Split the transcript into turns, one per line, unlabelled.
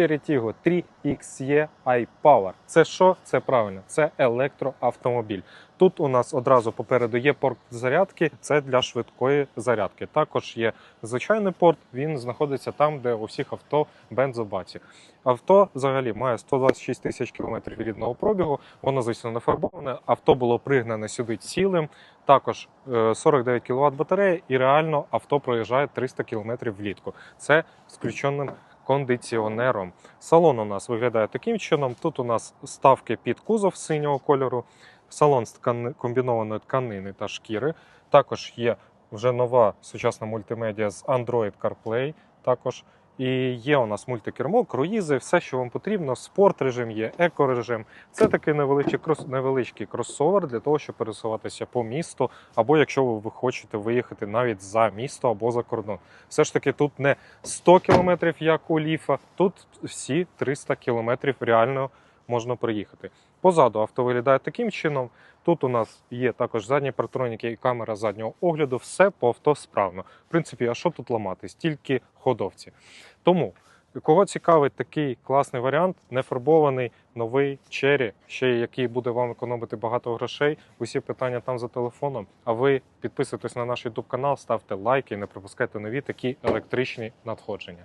Tiggo 3XE iPower. Це що? Це правильно, це електроавтомобіль. Тут у нас одразу попереду є порт зарядки, це для швидкої зарядки. Також є звичайний порт, він знаходиться там, де у всіх авто бензобаці. Авто взагалі має 126 тисяч кілометрів рідного пробігу. Воно, звісно, не фарбоване. Авто було пригнане сюди цілим. Також е, 49 кВт батарея, і реально авто проїжджає 300 км влітку. Це з включеним кондиціонером. Салон у нас виглядає таким чином. Тут у нас ставки під кузов синього кольору, салон з ткани- комбінованої тканини та шкіри. Також є вже нова сучасна мультимедіа з Android CarPlay. Також і є у нас мультикермо, круїзи, все, що вам потрібно. Спорт режим є, еко-режим. Це такий невеличкий крос, невеличкий кросовер для того, щоб пересуватися по місту, або якщо ви хочете виїхати навіть за місто або за кордон. Все ж таки, тут не 100 кілометрів, як у Ліфа, тут всі 300 кілометрів реально можна проїхати. Позаду авто виглядає таким чином. Тут у нас є також задні партроніки і камера заднього огляду. Все по авто справно. В принципі, а що тут ламати? Тільки ходовці. Тому, кого цікавить такий класний варіант, нефарбований, новий черрі, ще який буде вам економити багато грошей. Усі питання там за телефоном. А ви підписуйтесь на наш YouTube канал, ставте лайки і не пропускайте нові такі електричні надходження.